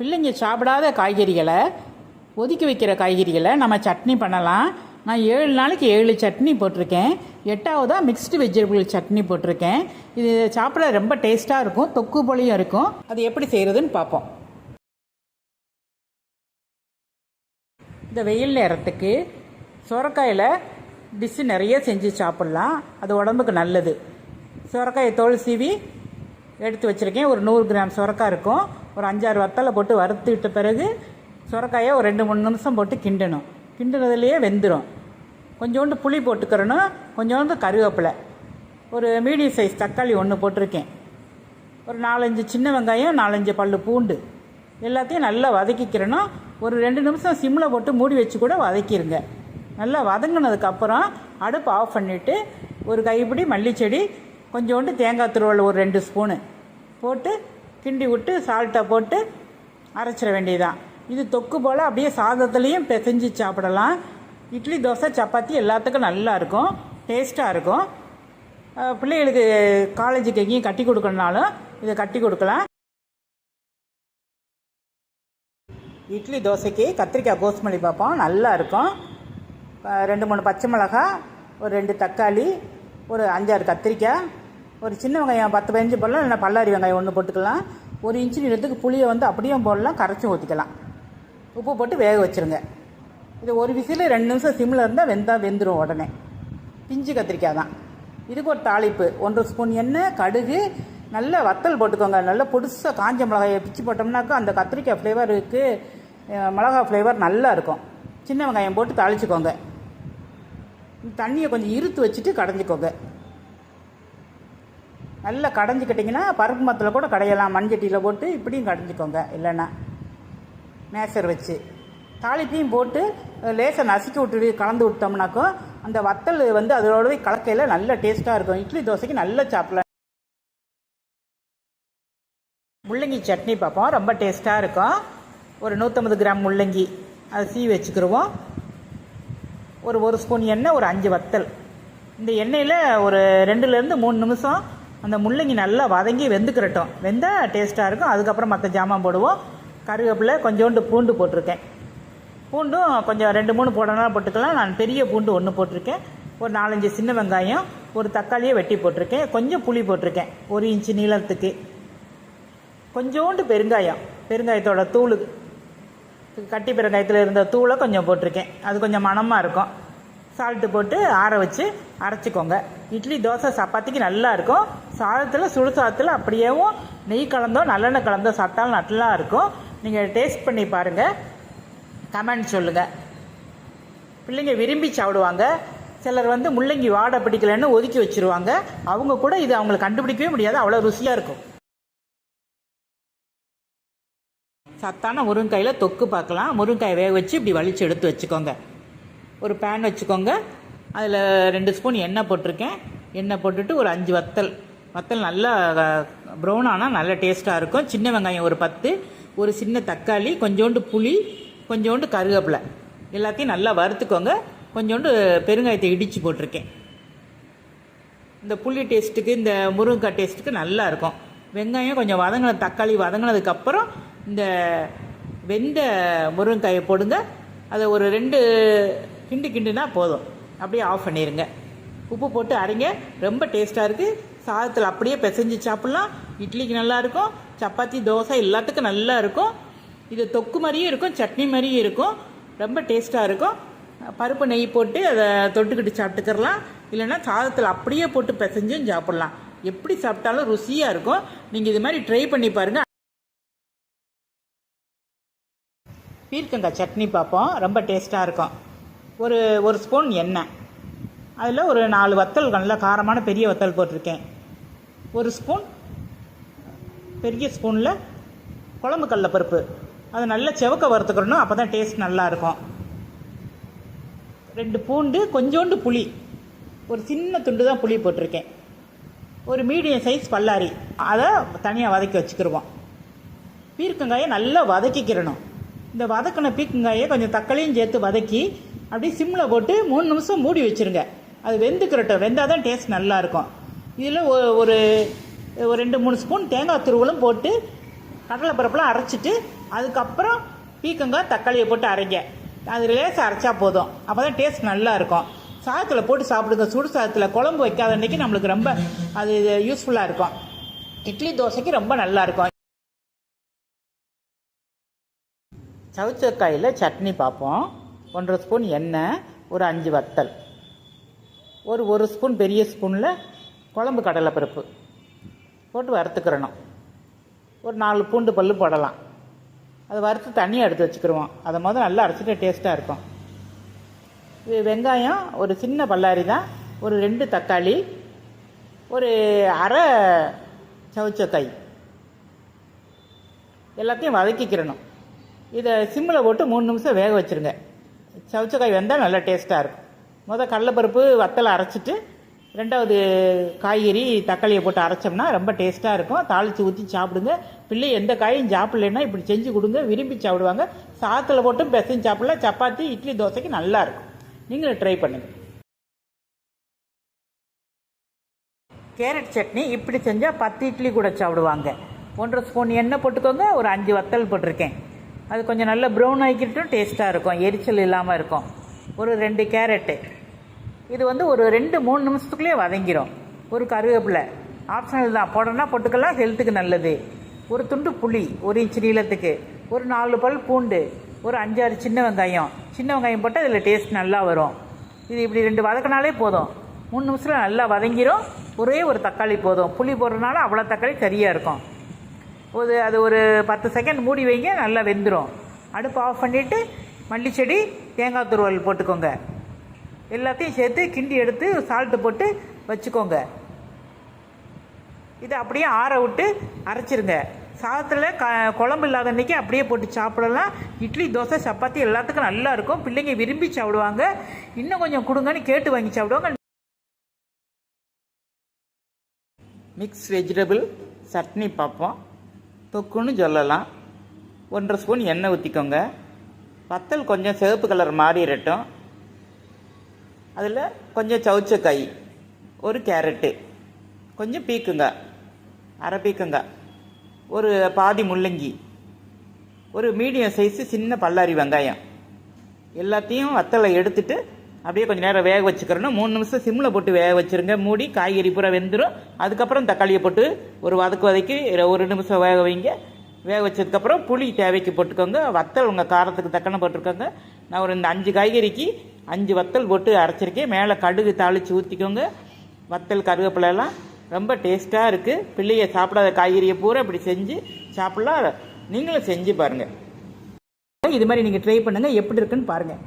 பிள்ளைங்க சாப்பிடாத காய்கறிகளை ஒதுக்கி வைக்கிற காய்கறிகளை நம்ம சட்னி பண்ணலாம். நான் ஏழு நாளைக்கு ஏழு சட்னி போட்டிருக்கேன். எட்டாவதாக மிக்ஸ்டு வெஜிடபிள் சட்னி போட்டிருக்கேன். இது சாப்பிட ரொம்ப டேஸ்ட்டாக இருக்கும். தொக்கு போலையும் இருக்கும். அது எப்படி செய்கிறதுன்னு பார்ப்போம். இந்த வெயில் நேரத்துக்கு சுரக்காயில் டிஷ்ஷு நிறைய செஞ்சு சாப்பிட்லாம். அது உடம்புக்கு நல்லது. சுரக்காயை தோல் சீவி எடுத்து வச்சுருக்கேன். ஒரு நூறு கிராம் சுரக்காய் இருக்கும். ஒரு அஞ்சாறு வத்தலை போட்டு வறுத்துவிட்ட பிறகு சுரக்காயை ஒரு ரெண்டு மூணு நிமிஷம் போட்டு கிண்டணும். கிண்டுனதுலேயே வெந்துடும் கொஞ்சோண்டு புளி போட்டுக்கிறணும். கொஞ்சோண்டு கருவேப்பிலை. ஒரு மீடியம் சைஸ் தக்காளி ஒன்று போட்டிருக்கேன். ஒரு நாலஞ்சு சின்ன வெங்காயம் நாலஞ்சு பல்லு பூண்டு. எல்லாத்தையும் நல்லா வதக்கிக்கிறணும். ஒரு ரெண்டு நிமிஷம் சிம்மில் போட்டு மூடி வச்சு கூட வதக்கிடுங்க நல்லா வதங்கினதுக்கப்புறம் அடுப்பு ஆஃப் பண்ணிவிட்டு ஒரு கைப்பிடி மல்லிச்செடி கொஞ்சோண்டு தேங்காய் துருவல் ஒரு ரெண்டு ஸ்பூனு போட்டு கிண்டி விட்டு சால்ட்டை போட்டு அரைச்சிட வேண்டியதுதான். இது தொக்கு போல் அப்படியே சாதத்துலேயும் பிசைஞ்சு சாப்பிடலாம். இட்லி தோசை சப்பாத்தி எல்லாத்துக்கும் நல்லா இருக்கும். டேஸ்ட்டாக இருக்கும். பிள்ளைகளுக்கு காலேஜுக்கு எங்கேயும் கட்டி கொடுக்கணுனாலும் இதை கட்டி கொடுக்கலாம். இட்லி தோசைக்கு கத்திரிக்காய் கோஸ்மல்லி பார்ப்போம் நல்லா இருக்கும். ரெண்டு மூணு பச்சை மிளகா ஒரு ரெண்டு தக்காளி ஒரு அஞ்சாறு கத்திரிக்காய். ஒரு சின்ன வெங்காயம் பத்து பதினஞ்சு போடலாம் இல்லைனா பல்லாரி வெங்காயம் ஒன்று போட்டுக்கலாம். ஒரு இன்ச்சு நீளத்துக்கு புளியை வந்து அப்படியே போடலாம் கரைச்சி ஊற்றிக்கலாம் உப்பு போட்டு வேக வச்சுருங்க. இது ஒரு விசில் ரெண்டு நிமிஷம் சிம்மில் இருந்தால் வெந்தால் வெந்துடும் உடனே. பிஞ்சு கத்திரிக்காய் தான். இதுக்கு ஒரு தாளிப்பு. ஒன்றரை ஸ்பூன் எண்ணெய் கடுகு நல்ல வத்தல் போட்டுக்கோங்க. நல்ல புதுசாக காஞ்ச மிளகாயை பிச்சு போட்டோம்னாக்கா அந்த கத்திரிக்காய் ஃப்ளேவருக்கு மிளகா ஃப்ளேவர் நல்லா இருக்கும். சின்ன வெங்காயம் போட்டு தாளிச்சுக்கோங்க. தண்ணியை கொஞ்சம் இருத்து வச்சுட்டு கடைஞ்சிக்கோங்க. நல்லா கடைஞ்சிக்கிட்டிங்கன்னா பருப்பு மத்தில் கூட கடையலாம். மண்சட்டியில் போட்டு இப்படியும் கடைஞ்சிக்கோங்க இல்லைன்னா மேசர் வச்சு. தாளிப்பையும் போட்டு லேசாக நசுக்கி விட்டு கலந்து விட்டோம்னாக்கோ அந்த வத்தல் வந்து அதோடவே கலக்கையில் நல்ல டேஸ்ட்டாக இருக்கும். இட்லி தோசைக்கு நல்ல சாப்பிடலாம். முள்ளங்கி சட்னி பார்ப்போம். ரொம்ப டேஸ்ட்டாக இருக்கும். ஒரு நூற்றம்பது கிராம் முள்ளங்கி அதை சீவி வச்சுக்கிடுவோம் ஒரு ஒரு ஸ்பூன் எண்ணெய் ஒரு அஞ்சு வத்தல். இந்த எண்ணெயில் ஒரு ரெண்டுலேருந்து மூணு நிமிஷம் அந்த முள்ளங்கி நல்லா வதங்கி வெந்துக்கிறட்டும் வெந்தால் டேஸ்ட்டாக இருக்கும். அதுக்கப்புறம் மற்ற ஜாமான் போடுவோம். கருவேப்பிலை கொஞ்சோண்டு பூண்டு போட்டிருக்கேன். பூண்டும் கொஞ்சம் ரெண்டு மூணு போடணும் போட்டுக்கலாம். நான் பெரிய பூண்டு ஒன்று போட்டிருக்கேன். ஒரு நாலஞ்சு சின்ன வெங்காயம் ஒரு தக்காளியை வெட்டி போட்டிருக்கேன். கொஞ்சம் புளி போட்டிருக்கேன். ஒரு இன்ச்சு நீளத்துக்கு. கொஞ்சோண்டு பெருங்காயம். பெருங்காயத்தோட தூள் கட்டி பெருங்காயத்தில் இருந்த தூளை கொஞ்சம் போட்டிருக்கேன். அது கொஞ்சம் மணமாக இருக்கும். சால்ட்டு போட்டு ஆற வச்சு அரைச்சிக்கோங்க. இட்லி தோசை சப்பாத்திக்கு நல்லா இருக்கும். சாதத்தில் சுடு சாதத்தில் அப்படியேவும் நெய் கலந்தோ நல்லெண்ணெய் கலந்தோ சாப்பிட்டாலும் நல்லா இருக்கும். நீங்கள் டேஸ்ட் பண்ணி பாருங்கள் கமெண்ட் சொல்லுங்கள் பிள்ளைங்க விரும்பி சாப்பிடுவாங்க. சிலர் வந்து முள்ளங்கி வாடை பிடிக்கலன்னு ஒதுக்கி வச்சிருவாங்க. அவங்க கூட இது அவங்களுக்கு கண்டுபிடிக்கவே முடியாது. அவ்வளோ ருசியாக இருக்கும். சத்தான முருங்கையில் தொக்கு பார்க்கலாம். முருங்காயை வேக வச்சு இப்படி வலிச்சு எடுத்து வச்சுக்கோங்க. ஒரு பேன் வச்சுக்கோங்க. அதில் ரெண்டு ஸ்பூன் எண்ணெய் போட்டிருக்கேன். எண்ணெய் போட்டுட்டு ஒரு அஞ்சு வத்தல். வத்தல் நல்லா ப்ரௌன் ஆனால் நல்லா டேஸ்ட்டாக இருக்கும். சின்ன வெங்காயம் ஒரு பத்து ஒரு சின்ன தக்காளி கொஞ்சோண்டு புளி கொஞ்சோண்டு கருவேப்பிலை. எல்லாத்தையும் நல்லா வறுத்துக்கோங்க. கொஞ்சோண்டு பெருங்காயத்தை இடித்து போட்டிருக்கேன். இந்த புளி டேஸ்ட்டுக்கு இந்த முருங்கைக்காய் டேஸ்ட்டுக்கு நல்லா இருக்கும். வெங்காயம் கொஞ்சம் வதங்கின தக்காளி வதங்கினதுக்கப்புறம் இந்த வெந்த முருங்கைக்காயை போடுங்க. அதை ஒரு ரெண்டு கிண்டு கிண்டுனா போதும். அப்படியே ஆஃப் பண்ணிடுங்க உப்பு போட்டு அரைங்க. ரொம்ப டேஸ்ட்டாக இருக்குது சாதத்தில் அப்படியே பிசைஞ்சு சாப்பிட்லாம். இட்லிக்கு நல்லாயிருக்கும் சப்பாத்தி தோசை எல்லாத்துக்கும் நல்லா இருக்கும். இது தொக்கு மாதிரியும் இருக்கும் சட்னி மாதிரியும் இருக்கும். ரொம்ப டேஸ்ட்டாக இருக்கும். பருப்பு நெய் போட்டு அதை தொட்டுக்கிட்டு சாப்பிட்டுக்கிறலாம் இல்லைன்னா சாதத்தில் அப்படியே போட்டு பிசைஞ்சும் சாப்பிட்லாம். எப்படி சாப்பிட்டாலும் ருசியாக இருக்கும். நீங்கள் இது மாதிரி ட்ரை பண்ணி பாருங்கள் பீர்க்கங்காய் சட்னி பார்ப்போம். ரொம்ப டேஸ்ட்டாக இருக்கும். ஒரு ஒரு ஸ்பூன் எண்ணெய். அதில் ஒரு நாலு வத்தல் நல்ல காரமான பெரிய வத்தல் போட்டிருக்கேன். ஒரு ஸ்பூன் பெரிய ஸ்பூனில் குழம்பு கடலப்பருப்பு. அதை நல்லா செவக்க வறுத்துக்கிறணும் அப்போ தான் டேஸ்ட் நல்லாயிருக்கும் ரெண்டு பூண்டு கொஞ்சோண்டு புளி. ஒரு சின்ன துண்டு தான் புளி போட்டிருக்கேன். ஒரு மீடியம் சைஸ் பல்லாரி. அதை தனியாக வதக்கி வச்சுக்கிடுவோம் பீர்க்கங்காயை நல்லா வதக்கிக்கிறணும் இந்த வதக்கின பீர்க்கங்காயை கொஞ்சம் தக்காளியும் சேர்த்து வதக்கி அப்படியே சிம்மில் போட்டு மூணு நிமிஷம் மூடி வச்சுருங்க. அது வெந்துக்கிறட்டும். வெந்தால் தான் டேஸ்ட் நல்லாயிருக்கும். இதில் ஒரு ஒரு ரெண்டு மூணு ஸ்பூன் தேங்காய் துருவலும் போட்டு கடலைப்பருப்புலாம் அரைச்சிட்டு அதுக்கப்புறம் பீக்கங்காய் தக்காளியை போட்டு அரைங்க. அது லேசாக அரைச்சா போதும். அப்போ தான் டேஸ்ட் நல்லாயிருக்கும். சாதத்தில் போட்டு சாப்பிடுங்க. சுடு சாதத்தில் குழம்பு வைக்காத அன்னைக்கு நம்மளுக்கு ரொம்ப அது யூஸ்ஃபுல்லாக இருக்கும். இட்லி தோசைக்கு ரொம்ப நல்லாயிருக்கும். சவுச்சக்காயில் சட்னி பார்ப்போம் ஒன்றரை ஸ்பூன் எண்ணெய் ஒரு அஞ்சு வத்தல். ஒரு ஒரு ஸ்பூன் பெரிய ஸ்பூனில் குழம்பு கடலைப்பருப்பு. போட்டு வறுத்துக்கிறணும். ஒரு நாலு பூண்டு பல்லு போடலாம். அதை வறுத்து தண்ணியை எடுத்து வச்சுக்கிடுவோம் அதை முதல்ல நல்லா அரைச்சிட்டு டேஸ்ட்டாக இருக்கும். இது வெங்காயம் ஒரு சின்ன பல்லாரி தான். ஒரு ரெண்டு தக்காளி ஒரு அரை சவுச்சக்காய். எல்லாத்தையும் வதக்கிக்கிறணும் இதை சிம்மில் போட்டு மூணு நிமிஷம் வேக வச்சுருங்க. சவுச்சக்காய் வெந்தால் நல்லா டேஸ்ட்டாக இருக்கும். முதல் கடலைப்பருப்பு வத்தலை அரைச்சிட்டு ரெண்டாவது காய்கறி தக்காளியை போட்டு அரைச்சோம்னா ரொம்ப டேஸ்ட்டாக இருக்கும். தாளித்து ஊற்றி சாப்பிடுங்க. பிள்ளை எந்த காயும் சாப்பிட்லன்னா இப்படி செஞ்சு கொடுங்க. விரும்பி சாப்பிடுவாங்க. சாத்தில் போட்டும் பெசஞ்சு சாப்பிடலாம். சப்பாத்தி இட்லி தோசைக்கு நல்லாயிருக்கும் நீங்களும் ட்ரை பண்ணுங்கள் கேரட் சட்னி இப்படி செஞ்சால் பத்து இட்லி கூட சாப்பிடுவாங்க. ஒன்றரை ஸ்பூன் எண்ணெய் போட்டுக்கோங்க. ஒரு அஞ்சு வத்தல் போட்டிருக்கேன். அது கொஞ்சம் நல்லா ப்ரௌன் ஆகிக்கிட்டும் டேஸ்ட்டாக இருக்கும். எரிச்சல் இல்லாமல் இருக்கும். ஒரு ரெண்டு கேரட்டு. இது வந்து ஒரு ரெண்டு மூணு நிமிஷத்துக்குள்ளேயே வதங்கிரும். ஒரு கருவேப்பிலை. ஆப்ஷனல் தான். போடணும்னா போட்டுக்கலாம். ஹெல்த்துக்கு நல்லது. ஒரு துண்டு புளி ஒரு இன்ச் நீளத்துக்கு. ஒரு நாலு பல் பூண்டு. ஒரு அஞ்சாறு சின்ன வெங்காயம். சின்ன வெங்காயம் போட்டால் அதில் டேஸ்ட் நல்லா வரும். இது இப்படி ரெண்டு வதக்கினாலே போதும். மூணு நிமிஷத்தில் நல்லா வதங்கிரும். ஒரே ஒரு தக்காளி போதும். புளி போடுறதுனால அவ்வளோ தக்காளி சரியாக இருக்கும். ஒரு அது ஒரு பத்து செகண்ட் மூடி வைங்க நல்லா வெந்துடும் அடுப்பு ஆஃப் பண்ணிவிட்டு மல்லிச்செடி தேங்காய் துருவல் போட்டுக்கோங்க. எல்லாத்தையும் சேர்த்து கிண்டி எடுத்து சால்ட்டு போட்டு வச்சுக்கோங்க. இதை அப்படியே ஆற விட்டு அரைச்சிருங்க. சாதத்தில் க குழம்பு இல்லாத அன்றைக்கி அப்படியே போட்டு சாப்பிடலாம். இட்லி தோசை சப்பாத்தி எல்லாத்துக்கும் நல்லா இருக்கும். பிள்ளைங்க விரும்பி சாப்பிடுவாங்க. இன்னும் கொஞ்சம் கொடுங்கன்னு கேட்டு வாங்கி சாப்பிடுவாங்க. மிக்ஸ் வெஜிடபிள் சட்னி பார்ப்போம். தொக்குன்னு சொல்லலாம். ஒன்றரை ஸ்பூன் எண்ணெய் ஊற்றிக்கோங்க வத்தல் கொஞ்சம் சிவப்பு கலர் மாறிடட்டும் அதில் கொஞ்சம் சவுச்சக்காய் ஒரு கேரட்டு கொஞ்சம் பீக்குங்க அரை பீக்குங்க ஒரு பாதி முள்ளங்கி ஒரு மீடியம் சைஸு சின்ன பல்லாரி வெங்காயம். எல்லாத்தையும் வத்தலை எடுத்துட்டு அப்படியே கொஞ்சம் நேரம் வேக வச்சுக்கிறணும். மூணு நிமிஷம் சிம்மில் போட்டு வேக வச்சுருங்க. மூடி காய்கறி பூரா வெந்துடும் அதுக்கப்புறம் தக்காளியை போட்டு ஒரு வதக்கு வதக்கி ஒரு நிமிஷம் வேக வைங்க. வேக வச்சதுக்கப்புறம் புளி தேவைக்கு போட்டுக்கோங்க. வத்தல் உங்கள் காரத்துக்கு தக்கன போட்டிருக்கோங்க. நான் ஒரு இந்த அஞ்சு காய்கறிக்கு அஞ்சு வத்தல் போட்டு அரைச்சிருக்கேன். மேலே கடுகு தாளித்து ஊற்றிக்கோங்க வத்தல் கருவேப்பிலெல்லாம் ரொம்ப டேஸ்ட்டாக இருக்குது பிள்ளைய சாப்பிடாத காய்கறியை பூரா இப்படி செஞ்சு சாப்பிட்லாம். நீங்களும் செஞ்சு பாருங்கள் இது மாதிரி நீங்கள் ட்ரை பண்ணுங்கள் எப்படி இருக்குன்னு பாருங்கள்